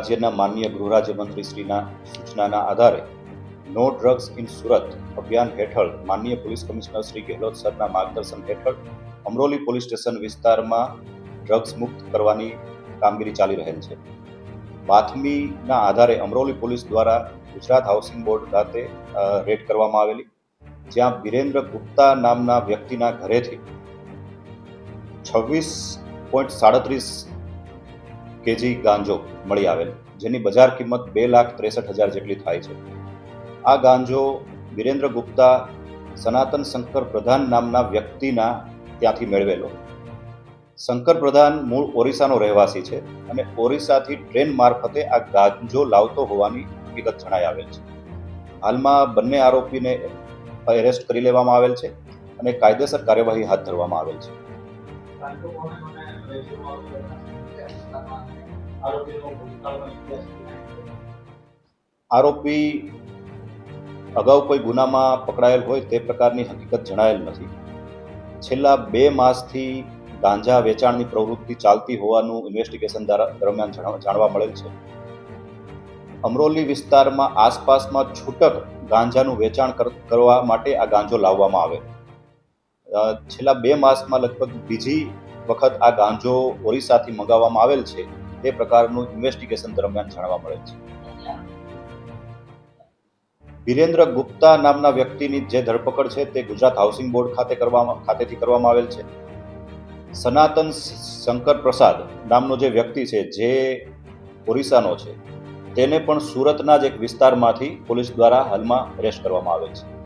રાજ્યના માનનીય ગૃહ રાજ્યમંત્રીશ્રીના સૂચનાના આધારે નો ડ્રગ્સ ઇન સુરત અભિયાન હેઠળ માનનીય પોલીસ કમિશનર શ્રી ગેહલોત સરના માર્ગદર્શન હેઠળ અમરોલી પોલીસ સ્ટેશન વિસ્તારમાં ડ્રગ્સ મુક્ત કરવાની કામગીરી ચાલી રહેલ છે. બાતમીના આધારે અમરોલી પોલીસ દ્વારા ગુજરાત હાઉસિંગ બોર્ડ ખાતે રેડ કરવામાં આવેલી, જ્યાં વિરેન્દ્ર ગુપ્તા નામના વ્યક્તિના ઘરેથી છવ્વીસ પોઈન્ટ સાડત્રીસ કેજી ગાંજો મળી આવેલ, જેની બજાર કિંમત બે લાખ ત્રેસઠ હજાર જેટલી થાય છે. આ ગાંજો વિરેન્દ્ર ગુપ્તા, સનાતન શંકર પ્રધાન નામના વ્યક્તિના ત્યાંથી મેળવેલો. શંકર પ્રધાન મૂળ ઓરિસ્સાનો રહેવાસી છે અને ઓરિસ્સાથી ટ્રેન મારફતે આ ગાંજો લાવતો હોવાની હકીકત જણાઈ આવેલ છે. હાલમાં બંને આરોપીને એરેસ્ટ કરી લેવામાં આવેલ છે અને કાયદેસર કાર્યવાહી હાથ ધરવામાં આવેલ છે. આરોપી અગાઉ કોઈ ગુનામાં પકડાયેલ હોય તે પ્રકારની હકીકત જણાયેલ નથી. છેલ્લા બે માસથી ગાંજા વેચાણની પ્રવૃત્તિ ચાલતી હોવાનું ઇન્વેસ્ટિગેશન દરમિયાન જાણવા મળેલ છે. અમરોલી વિસ્તારમાં આસપાસમાં છૂટક ગાંજાનું વેચાણ કર- કરવા માટે આ ગાંજો લાવવામાં આવે. છેલ્લા બે માસમાં લગભગ બીજી વખત આ ગાંજો ઓરિસ્સાથી મંગાવવામાં આવેલ છે તે પ્રકારનું ઇન્વેસ્ટિગેશન દરમિયાન જાણવા મળે છે. વિરેન્દ્ર ગુપ્તા નામના વ્યક્તિની જે ધરપકડ છે, તે ગુજરાત હાઉસિંગ બોર્ડ ખાતે કરવામાં, ખાતેથી કરવામાં આવેલ છે. સનાતન શંકર પ્રસાદ નામનો જે વ્યક્તિ છે, જે ઓરિસ્સાનો છે, તેને પણ સુરતના જ એક વિસ્તારમાંથી પોલીસ દ્વારા હાલમાં અરેસ્ટ કરવામાં આવેલ છે.